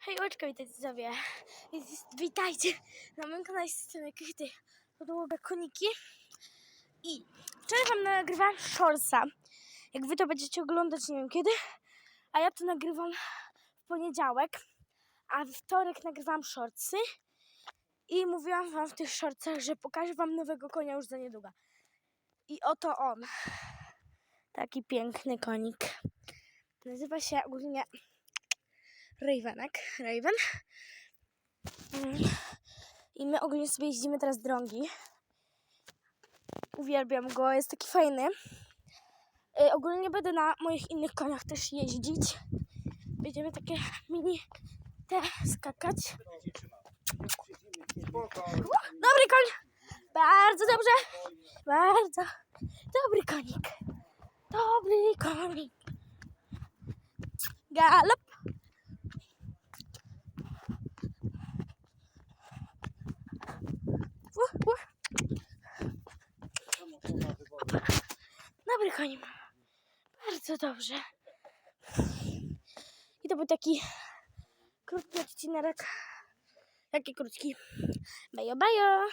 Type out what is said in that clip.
Hejeczka, witajcie sobie. Witajcie na moim kanale Systemy Kryty podłoga koniki. I wczoraj wam nagrywałam shortsa. Jak wy to będziecie oglądać, nie wiem kiedy. A ja to nagrywam w poniedziałek. A w wtorek nagrywałam shortsy. I mówiłam wam w tych shortsach, że pokażę wam nowego konia już za niedługo. I oto on. Taki piękny konik. Nazywa się ogólnie Ravenek, Raven. I my ogólnie sobie jeździmy teraz drągi. Uwielbiam go, jest taki fajny. Y, ogólnie będę na moich innych koniach też jeździć. Będziemy takie mini te skakać. Dobry koń! Bardzo dobrze! Bardzo dobry konik. Dobry konik. Galop. Dobry koń. Bardzo dobrze. I to był taki krótki odcinek. Jaki krótki. Bajo, bajo.